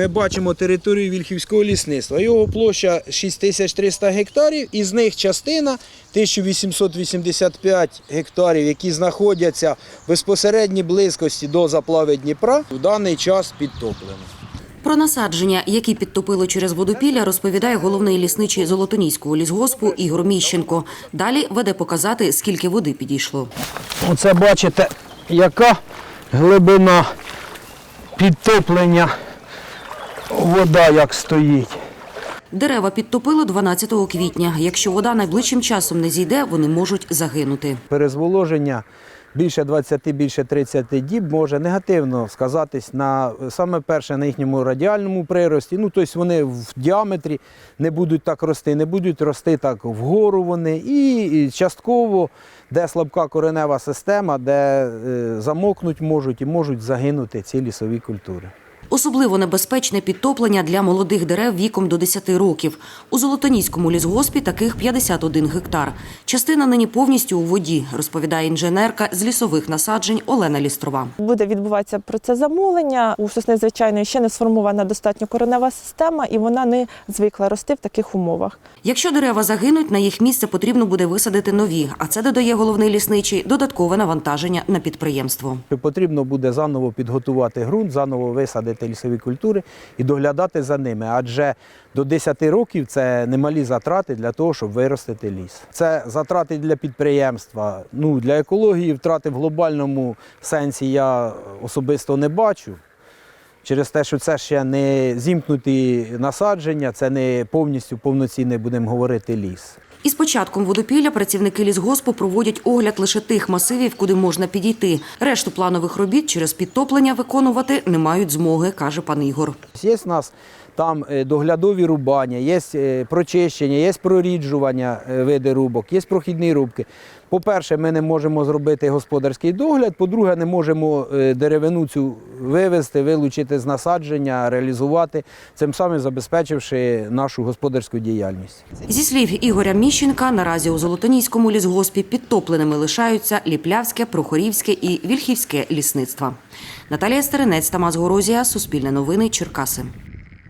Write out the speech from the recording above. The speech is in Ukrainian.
ми бачимо територію Вільхівського лісництва. Його площа 6300 гектарів, із них частина 1885 гектарів, які знаходяться в безпосередній близькості до заплави Дніпра, в даний час підтоплено. Про насадження, які підтопило через водопілля, розповідає головний лісничий Золотоніського лісгоспу Ігор Міщенко. Далі веде показати, скільки води підійшло. Оце бачите, яка глибина підтоплення, вода як стоїть. Дерева підтопило 12 квітня. Якщо вода найближчим часом не зійде, вони можуть загинути. Перезволоження більше 20, більше 30 діб може негативно сказатись на саме перше на їхньому радіальному прирості. Ну, тобто вони в діаметрі не будуть так рости, не будуть рости так вгору вони. І частково, де слабка коренева система, де е, замокнуть можуть і можуть загинути ці лісові культури. Особливо небезпечне підтоплення для молодих дерев віком до 10 років. У Золотоніському лісгоспі таких 51 гектар. Частина нині повністю у воді, розповідає інженерка з лісових насаджень Олена Лістрова. Буде відбуватися процес замулення. У сосни, звичайно, ще не сформована достатньо коренева система, і вона не звикла рости в таких умовах. Якщо дерева загинуть, на їх місце потрібно буде висадити нові, а це додає головний лісничий додаткове навантаження на підприємство. Потрібно буде заново підготувати ґрунт, заново висадити лісові культури і доглядати за ними. Адже до 10 років це немалі затрати для того, щоб виростити ліс. Це затрати для підприємства. Ну, для екології втрати в глобальному сенсі я особисто не бачу. Через те, що це ще не зімкнуті насадження, це не повністю повноцінний, будемо говорити, ліс. Із початком водопілля працівники лісгоспу проводять огляд лише тих масивів, куди можна підійти. Решту планових робіт через підтоплення виконувати не мають змоги, каже пан Ігор. Є в нас там е, доглядові рубання, є е, прочищення, є проріджування е, види рубок, є прохідні рубки. По-перше, ми не можемо зробити господарський догляд. По-друге, не можемо деревину цю вивезти, вилучити з насадження, реалізувати, цим самим забезпечивши нашу господарську діяльність. Зі слів Ігоря Міщенка, наразі у Золотоніському лісгоспі підтопленими лишаються Ліплявське, Прохорівське і Вільхівське лісництва. Наталія Стеренець, Тамас Горозія, Суспільне новини, Черкаси.